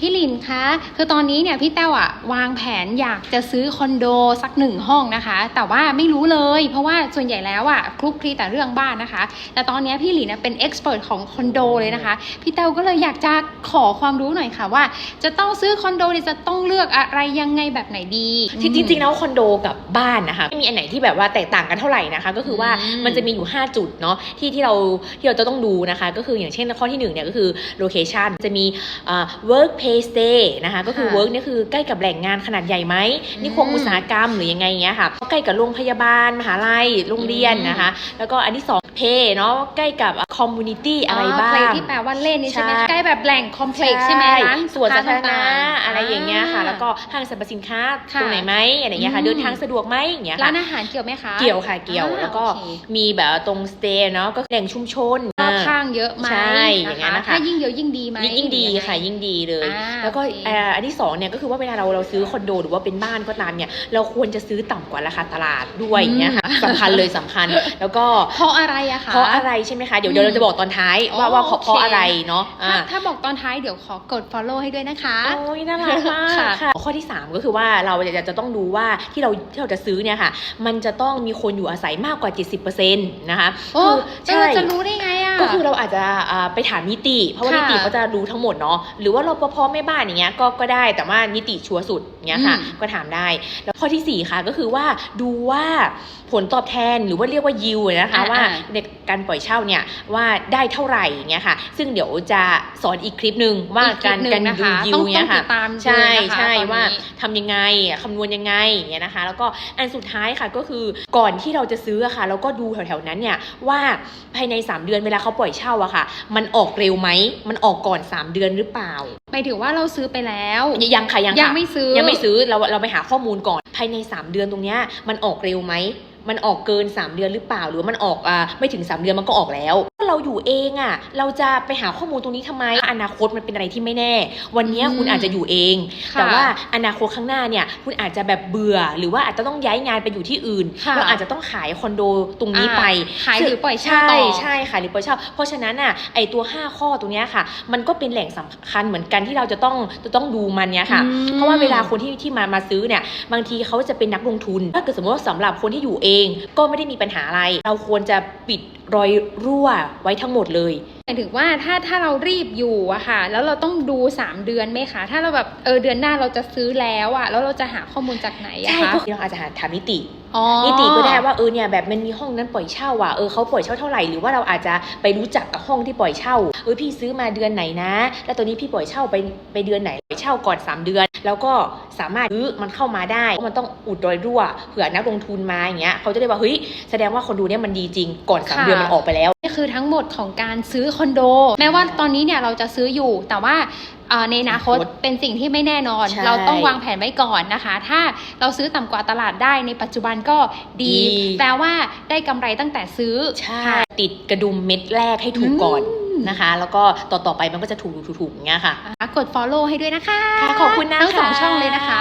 พี่หลินคะคือตอนนี้เนี่ยพี่แต้วอะวางแผนอยากจะซื้อคอนโดสักหนึ่งห้องนะคะ แต่ว่าไม่รู้เลย เพราะว่าส่วนใหญ่แล้วอะคลุกคลีแต่เรื่องบ้านนะคะ แต่ตอนนี้พี่หลินเนยเป็นเอ็กซ์เพรสของคอนโดเลยนะคะ พี่แต้วก็เลยอยากจะขอความรู้หน่อยค่ะว่า จะต้องซื้อคอนโดเนี่ยจะต้องเลือกอะไรยังไงแบบไหนดีจริงจริงๆแล้วคอนโดกับบ้านนะคะไม่มีอันไหนที่แบบว่าแตกต่างกันเท่าไหร่นะคะ ก็คือว่าอืมมันจะมีอยู่ 5 จุดเนาะที่ที่เราที่เราจะต้องดูนะคะ ก็คืออย่างเช่นข้อที่1เนี่ยก็คือ location จะมีอ่า work pay stay นะคะก็คือค่ะ work เนี่ยคือใกล้กับแหล่งงานขนาดใหญ่ไหมอืมนิคมอุตสาหกรรมหรือยังไงเงี้ยค่ะใกล้กับโรงพยาบาล มหาลัยโรงเรียนอืมนะคะ แล้วก็อันที่ 2 pay เนาะใกล้กับ community อะไรบ้างเพลที่แปลว่าเล่นนี่ใช่ไหมใช่ใกล้แบบแหล่งคอมเพล็กซ์ใช่ไหมร้านส่วนสาธารณะค้ต่งๆอะไรอย่างเงี้ยค่ะ แล้วก็ห้างสรรพสินค้าค่ะตรงไหนไหมอะไรอย่างเงี้ยค่ะอืมเดินทางสะดวกไหมอย่างเงี้ยร้าค่ะนอาหารเกี่ยวไหมคะเกี่ยวค่ะเกี่ยวอ่าแล้วก็โอเคมีแบบตรงสเตย์เนาะก็แหล่งชุมชนรอบข้างเยอะไหมใช่อย่างนั้นนะคะถ้ายิ่งเยอะยิ่งดีไหมยิ่งยิ่งดีค่ะ ยิ่งดีเลยอ่าแล้วก็โอเคอ่าอันที่สองเนี่ยก็คือว่าเวลาเราเราซื้อคอนโดหรือว่าเป็นบ้านก็ตามเนี่ยเราควรจะซื้อต่ำกว่าราคาตลาดด้วยอย่างเงี้ยค่ะสำคัญเลยสำคัญ แล้วก็เพราะอะไรอะคะเพราะอะไรใช่ไหมคะเดี๋ยวเดี๋ยวเราจะบอกตอนท้ายว่าอ๋อว่าเพราะโอเคเพราะอะไรเนาะอ่าถ้าถ้าบอกตอนท้ายเดี๋ยวขอกด follow ให้ด้วยนะคะโอ้ยน่ารักมากค่ะค่ะข้อที่ 3 ก็คือว่าเราจะจะต้องดูว่าที่เราที่เราจะซื้อเนี่ยค่ะ มันจะต้องมีคนอยู่อาศัยมากกว่า 70%นะคะโอ้คือใช่ใช่จะรู้ได้ไงอะก็คือเราอาจจะอ่าไปถามนิติ เพราะว่าค่ะนิติเขาจะรู้ทั้งหมดเนาะหรือว่ารปภแม่บ้านอย่างเงี้ยก็ก็ได้แต่ว่านิติชัวร์สุดเงี้ยค่ะอืมก็ถามได้ แล้วข้อทีสี่4ค่ะก็คือว่าดูว่าผลตอบแทนหรือว่าเรียกว่ายิวนะคะอ่าว่าอ่าในการปล่อยเช่าเนี่ยว่าได้เท่าไหร่เงี้ยค่ะ ซึ่งเดี๋ยวจะสอนอีกคลิปหนึ่งว่าอีกคลิการปหนึ่งการนะดูคะยิต้วองเนี่ยต้องติค่ะดตามดูใช่นะคะใช่ตอนนี้ว่าทำยังไงคำนวณยังไงอย่างเงี้ยนะคะ แล้วก็อันสุดท้ายค่ะก็คือก่อนที่เราจะซื้ออะค่ะเราก็ดูแถวๆนั้นเนี่ยว่าภายใน 3 เดือนเวลาเขาปล่อยเช่าอะค่ะ มันออกเร็วไหม มันออกก่อน 3 เดือนหรือเปล่าหมายถึงว่าเราซื้อไปแล้วยังค่ะยังค่ะยังไม่ซื้อยังไม่ซื้อเราเราไปหาข้อมูลก่อนภายใน 3 เดือนตรงเนี้ยมันออกเร็วไหมมันออกเกิน 3 เดือนหรือเปล่า หรือว่ามันออกอ่าไม่ถึง 3 เดือนมันก็ออกแล้วถ้า เราอยู่เองอะเราจะไปหาข้อมูลตรงนี้ทำไม อนาคตมันเป็นอะไรที่ไม่แน่ วันเนี้ยอืมคุณอาจจะอยู่เองค่ะแต่ว่าอนาคตข้างหน้าเนี่ย คุณอาจจะแบบเบื่อ หรือว่าอาจจะต้องย้ายงานไปอยู่ที่อื่นค่ะเราอาจจะต้องขายคอนโดตรงนี้ไปขายหรือปล่อยเช่าใช่ต่อใช่ขายหรือปล่อยเช่าเพราะฉะนั้นอะไอตัว 5 ข้อตรงเนี้ยค่ะ มันก็เป็นแหล่งสำคัญเหมือนกันที่เราจะต้องจะต้องดูมันเนี้ยค่ะอืมเพราะว่าเวลาคนที่ที่มามาซื้อเนี่ยบางทีเขาจะเป็นนักลงทุน ถ้าเกิดสมมติว่าสำหรับคนที่อยู่เองก็ไม่ได้มีปัญหาอะไร เราควรจะปิด รอยรั่วไว้ทั้งหมดเลยหมายถึงว่าถ้าถ้าเรารีบอยู่อะค่ะ แล้วเราต้องดู 3 เดือนไหมคะ ถ้าเราแบบเออเดือนหน้าเราจะซื้อแล้วอะแล้วเราจะหาข้อมูลจากไหนอะใช่คะ พวกเราอาจจะหาถามนิติอ๋อนิติก็ได้ว่าเออเนี่ยแบบมันมีห้องนั้นปล่อยเช่าอะเออเขาปล่อยเช่าเท่าไหร่หรือว่าเราอาจจะไปรู้จักกับห้องที่ปล่อยเช่าเออพี่ซื้อมาเดือนไหนนะ แล้วตอนนี้พี่ปล่อยเช่าไปไปเดือนไหนปล่อยเช่าก่อน 3 เดือน แล้วก็สามารถซื้อมันเข้ามาได้เพราะมันต้องอุดรอยรั่วเผื่อนักลงทุนมาอย่างเงี้ยเขาจะได้ว่าเฮ้ยแสดงว่าคอนโดเนี่ยมันดีจริงก่อนสามค่ะเดือนมันออกไปแล้วนี่ คือทั้งหมดของการซื้อคอนโด แม้ว่าตอนนี้เนี่ยเราจะซื้ออยู่แต่ว่าเอ่อในอนาคตอนาคตเป็นสิ่งที่ไม่แน่นอนใช่เราต้องวางแผนไว้ก่อนนะคะ ถ้าเราซื้อต่ำกว่าตลาดได้ในปัจจุบันก็ดีดีแปลว่าได้กำไรตั้งแต่ซื้อใช่ติดกระดุมเม็ดแรกให้ถูกก่อนอืมนะคะ แล้วก็ต่อต่อไปมันก็จะถูกถูกถูกๆๆอย่างเงี้ยค่ะอะ กด follow ให้ด้วยนะคะ ขอบคุณนะทั้งสองคะช่องเลยนะคะ